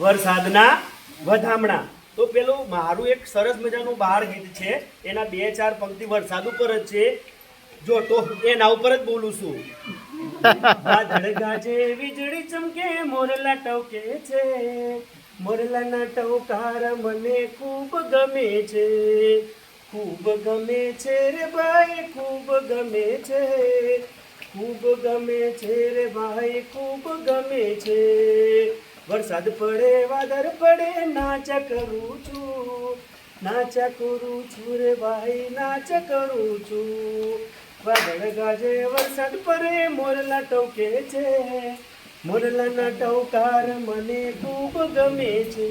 વરસાદના વધામણા. તો પેલું મારું એક સરસ મજાનું બહાર ગીત છે. એના બે ચાર પંક્તિ વરસાદ ઉપર જ છે. જો તો એના ઉપર જ બોલું છું. વાદળ વીજળી ચમકે, મોરલા ટવકે છે. મોરલાના ટવકાર મને ખૂબ ગમે છે. ખૂબ ગમે છે રે ભાઈ, ખૂબ ગમે છે. ખૂબ ગમે છે રે ભાઈ, ખૂબ ગમે છે. વરસાદ પડે, વાદળ પડે, નાચ કરું છું. નાચ કરું છું રે ભાઈ, નાચ કરું છું. વાદળ ગાજે, વરસાદ પડે, મોરલા ટોકે છે. મોરલાના ટવકાર મને ખૂબ ગમે છે.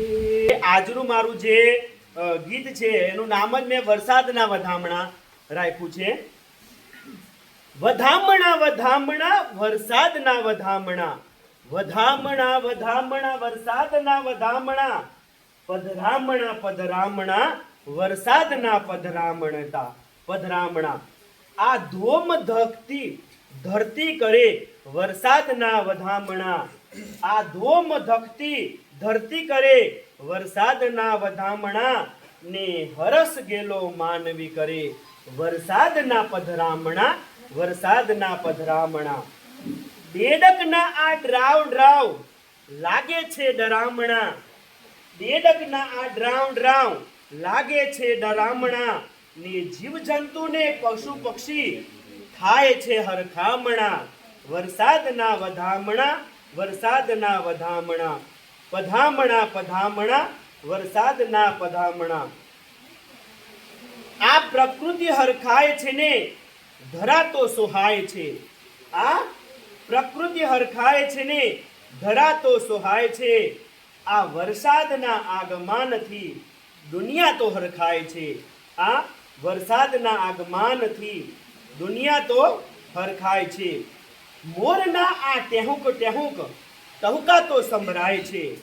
આજનું મારું જે ગીત છે, એનું નામ જ મેં વરસાદના વધામણા રાખ્યું છે. વધામણા વધામણા, વરસાદના વધામણા. વધામણા વધામણા, વરસાદના વધામણા. પધરામણા પધરામણા, વરસાદના પધરામણતા, પધરામણા. આ ધોમ ધકતી ધરતી કરે વરસાદના વધામણા. આ ધોમ ધકતી ધરતી કરે વરસાદના વધામણા ને હરસ ગેલો માનવી કરે. વરસાદના પધરામણા વરસાદના પધરામણા. બેડકના આ ડ્રાવ ડ્રાવ લાગે છે ડરામણા. બેડકના આ ડ્રાવ ડ્રાવ લાગે છે ડરામણા. ને જીવજંતુને પશુ પક્ષી થાય છે હરખામણા. વરસાદના વધામણા વરસાદના વધામણા. પધામણા પધામણા, વરસાદના પધામણા. આ પ્રકૃતિ હરખાય છે ને ધરા તો સોહાય છે. આ પ્રકૃતિ હરખાય છે ને, ધરા તો સોહાય છે. આ વરસાદના આગમનથી દુનિયા તો હરખાય છે. આ વરસાદના આગમનથી દુનિયા તો હરખાય છે. મોરના આ ટેહુક ટેહુક ટહુકા તો સંભળાય છે.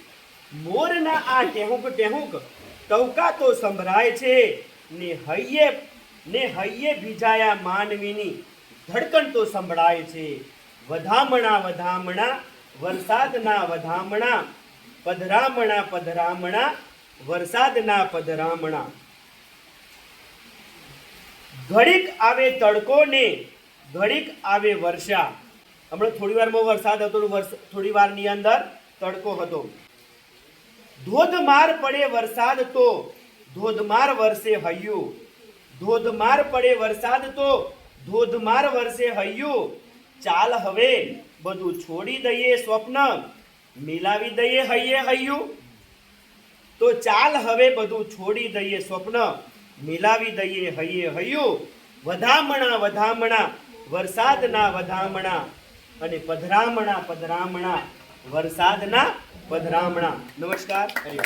મોરના આ ટેહુક ટેહુક ટહુકા તો સંભળાય છે. ને હૈયે ને હૈયે ભીજાયા માનવીની ધડકણ તો સંભળાય છે. વધામણા વધામણા, વરસાદના વધામણા, પધરામણા પધરામણા, વરસાદના પધરામણા. ઘડીક આવે તડકો ને ઘડીક આવે વર્ષા. હમણાં થોડી વારમાં વરસાદ હતો થોડી વારની અંદર તડકો હતો. ધોધમાર પડે વરસાદ તો, ધોધમાર વરસે હૈયું. ધોધમાર પડે વરસાદ તો, ધોધમાર વરસે હૈયું. ચાલ હવે, બધું છોડી દઈએ સ્વપ્ન, મિલાવી દઈએ હૈયે હૈયું. તો ચાલ હવે બધું છોડી દઈએ સ્વપ્ન, મિલાવી દઈએ હૈયે હૈયું. વધામણા વધામણા, વરસાદના વધામણા અને પધરામણા પધરામણા, વરસાદના પધરામણા. નમસ્કાર. હરિ.